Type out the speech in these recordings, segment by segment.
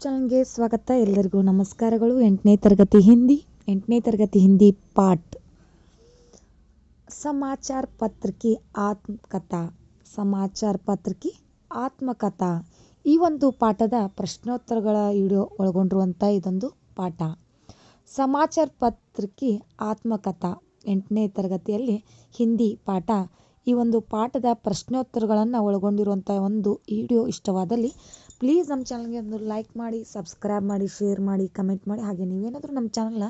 ಚಾನಲ್ಗೆ ಸ್ವಾಗತ. ಎಲ್ಲರಿಗೂ ನಮಸ್ಕಾರಗಳು. ಎಂಟನೇ ತರಗತಿ ಹಿಂದಿ, ಎಂಟನೇ ತರಗತಿ ಹಿಂದಿ ಪಾಠ. ಸಮಾಚಾರ ಪತ್ರಿಕೆ ಆತ್ಮಕಥ. ಸಮಾಚಾರ ಪತ್ರಿಕೆ ಆತ್ಮಕಥಾ. ಈ ಒಂದು ಪಾಠದ ಪ್ರಶ್ನೋತ್ತರಗಳ ವಿಡಿಯೋ ಒಳಗೊಂಡಿರುವಂಥ ಇದೊಂದು ಪಾಠ. ಸಮಾಚಾರ ಪತ್ರಿಕೆ ಆತ್ಮಕಥಾ. ಎಂಟನೇ ತರಗತಿಯಲ್ಲಿ ಹಿಂದಿ ಪಾಠ. ಈ ಒಂದು ಪಾಠದ ಪ್ರಶ್ನೋತ್ತರಗಳನ್ನು ಒಳಗೊಂಡಿರುವಂಥ ಒಂದು ವಿಡಿಯೋ ಇಷ್ಟವಾದಲ್ಲಿ ಪ್ಲೀಸ್ ನಮ್ಮ ಚಾನಲ್ಗೆ ಒಂದು ಲೈಕ್ ಮಾಡಿ ಸಬ್ಸ್ಕ್ರೈಬ್ ಮಾಡಿ ಶೇರ್ ಮಾಡಿ ಕಮೆಂಟ್ ಮಾಡಿ. ಹಾಗೆ ನೀವೇನಾದರೂ ನಮ್ಮ ಚಾನಲ್ನ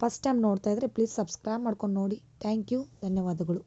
ಫಸ್ಟ್ ಟೈಮ್ ನೋಡ್ತಾ ಇದ್ದರೆ ಪ್ಲೀಸ್ ಸಬ್ಸ್ಕ್ರೈಬ್ ಮಾಡ್ಕೊಂಡು ನೋಡಿ. ಥ್ಯಾಂಕ್ ಯು ಧನ್ಯವಾದಗಳು.